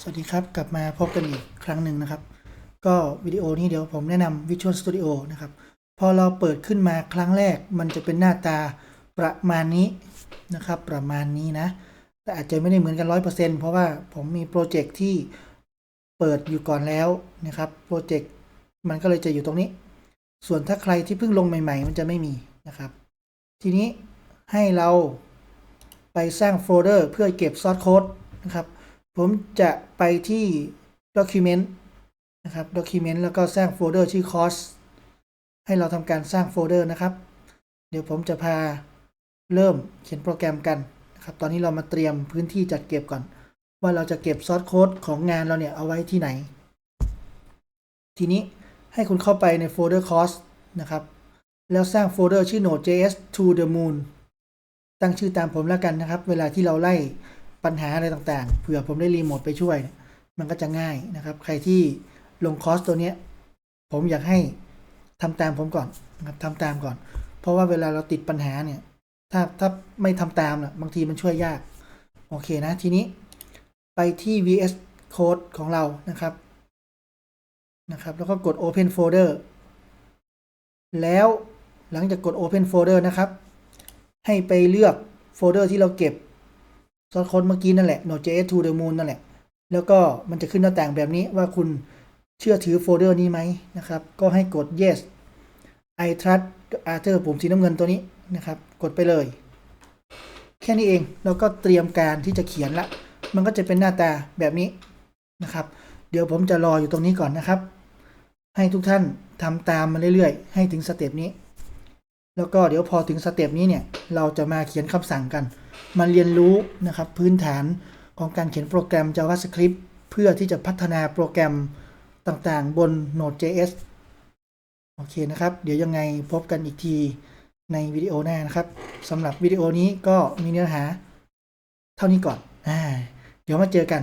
สวัสดีครับ กลับมาพบกันอีกครั้งหนึ่งนะครับ ก็วิดีโอนี้เดี๋ยวผมแนะนำ Visual Studio นะครับ พอเราเปิดขึ้นมาครั้งแรก มันจะเป็นหน้าตาประมาณนี้นะครับ ประมาณนี้นะ แต่อาจจะไม่ได้เหมือนกัน 100%เพราะว่าผมมีโปรเจกต์ที่เปิดอยู่ก่อนแล้วนะครับ โปรเจกต์มันก็เลยจะอยู่ตรงนี้ ส่วนถ้าใครที่เพิ่งลงใหม่ ๆ มันจะไม่มีนะครับ ทีนี้ให้เราไปสร้างโฟลเดอร์เพื่อเก็บซอสโค้ดนะครับ ผมจะไปที่ Document นะครับ Document แล้วก็สร้างโฟลเดอร์ชื่อ Course ให้เราทำการสร้างโฟลเดอร์นะครับ เดี๋ยวผมจะพาเริ่มเขียนโปรแกรมกันนะครับ ตอนนี้เรามาเตรียมพื้นที่จัดเก็บก่อน ว่าเราจะเก็บซอสโค้ดของงานเราเนี่ยเอาไว้ที่ไหน ทีนี้ให้คุณเข้าไปในโฟลเดอร์ Course นะครับ แล้วสร้างโฟลเดอร์ชื่อ Node.js to the moon ตั้งชื่อตามผมแล้วกันนะครับ เวลาที่เราไล่ ปัญหาอะไรต่างๆ เผื่อผมได้รีโมทไปช่วย มันก็จะง่ายนะครับ ใครที่ลงคอร์สตัวเนี้ย ผมอยากให้ทำตามผมก่อนนะครับทำตามก่อน เพราะว่าเวลาเราติดปัญหาเนี่ย ถ้าถ้าไม่ทำตามน่ะบางทีมันช่วยยาก โอเคนะ ทีนี้ไปที่ VS Code ของเรานะครับ นะครับ แล้วก็กด Open Folder แล้วหลังจากกด Open Folder นะครับ ให้ไปเลือกโฟลเดอร์ที่เราเก็บ ซอสโค้ดเมื่อกี้นั่นแหละ Node.js to the moon นั่นแหละ แล้วก็มันจะขึ้นหน้าต่างแบบนี้ว่าคุณเชื่อถือโฟลเดอร์นี้ไหมนะครับ ก็ให้กด yes I trust Arthur ปุ่มสีน้ำเงินตัวนี้นะครับ กดไปเลย แค่นี้เองเราก็เตรียมการที่จะเขียนละ มันก็จะเป็นหน้าตาแบบนี้นะครับ เดี๋ยวผมจะรออยู่ตรงนี้ก่อนนะครับ ให้ทุกท่านทำตามมาเรื่อยๆ ให้ถึงสเต็ปนี้ แล้วก็เดี๋ยวพอถึงสเต็ปนี้เนี่ย เราจะมาเขียนคำสั่งกัน มาเรียนรู้นะครับพื้นฐานของการเขียนโปรแกรม JavaScript เพื่อที่จะพัฒนาโปรแกรมต่างๆ บน Node.js โอเคนะครับ เดี๋ยวยังไงพบกันอีกทีในวิดีโอหน้านะครับสำหรับวิดีโอนี้ก็มีเนื้อหา เท่านี้ก่อนอเดี๋ยวมาเจอกัน